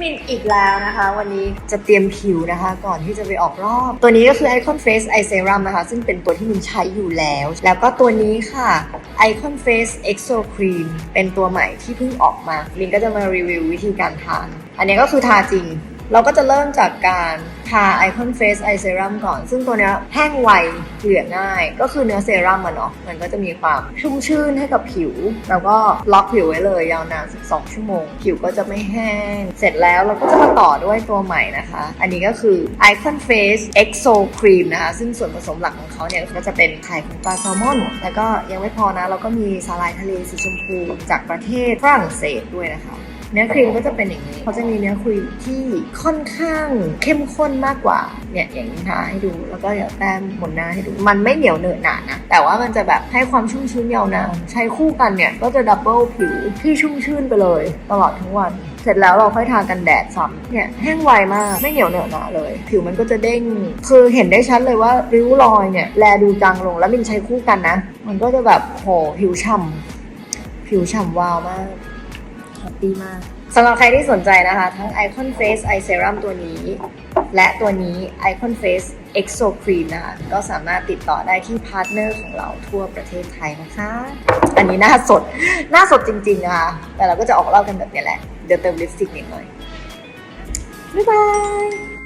มินอีกแล้วนะคะ วันนี้จะเตรียมผิวนะคะ ก่อนที่จะไปออกรอบ ตัวนี้ก็คือ Icon Face Eye Serum นะคะ ซึ่งเป็นตัวที่มินใช้อยู่แล้ว แล้วก็ตัวนี้ค่ะ Icon Face Exo Cream เป็นตัวใหม่ที่เพิ่งออกมา มินก็จะมารีวิววิธีการทาน อันนี้ก็คือทาจริง เราก็จะเริ่มจากการทา Icon Face Eye Serum ก่อน ซึ่งตัวนี้แห้งไวเกลี่ยง่าย ก็คือเนื้อเซรั่มอะเนาะมันก็จะมีความชุ่มชื่นให้กับผิว แล้วก็ล็อกผิวไว้เลยยาวนาน 12 ชั่วโมง ผิวก็จะไม่แห้ง เสร็จแล้วเราก็จะมาต่อด้วยตัวใหม่นะคะ อันนี้ก็คือ Icon Face Exo Cream นะคะ ซึ่งส่วนผสมหลักของเขาเนี่ยก็จะเป็นไข่ของปลาแซลมอน แล้วก็ยังไม่พอนะ เราก็มีสาหร่ายทะเลสีชมพูจากประเทศฝรั่งเศสด้วยนะคะ เนื้อครีมก็จะเป็นอย่างนี้เขาจะมีเนื้อครีมที่ค่อนข้างเข้มข้นมากกว่าเนี่ยอย่างนี้ทาให้ดูแล้วก็เดี๋ยวแต้มบนหน้าให้ดู มันไม่เหนียวเหนอะหนานะแต่ว่ามันจะแบบให้ความชุ่มชื้นยาวนานใช้คู่กันเนี่ยก็จะดับเบิลผิวที่ชุ่มชื่นไปเลย ตลอดทั้งวัน เสร็จแล้วเราค่อยทากันแดดซ้ำเนี่ยแห้งไวมากไม่เหนียวเหนอะหนาเลย ผิวมันก็จะเด้งคือเห็นได้ชัดเลยว่าริ้วรอยเนี่ยแลดูจางลงแล้วมินใช้คู่กันนะ มันก็จะแบบโหผิวฉ่ำผิวฉ่ำวาวมาก แฮปปี้มากสำหรับใครที่สนใจนะคะ ทั้ง Icon Face Eye Serum ตัวนี้ และตัวนี้ Icon Face Exo Cream นะคะก็สามารถติดต่อได้ที่พาร์ทเนอร์ของเราทั่วประเทศไทยนะคะ อันนี้หน้าสด หน้าสดจริงๆนะคะ แต่เราก็จะออกเล่ากันแบบนี้แหละ เดี๋ยวเติมลิปสติกนิดหน่อย บ๊ายบาย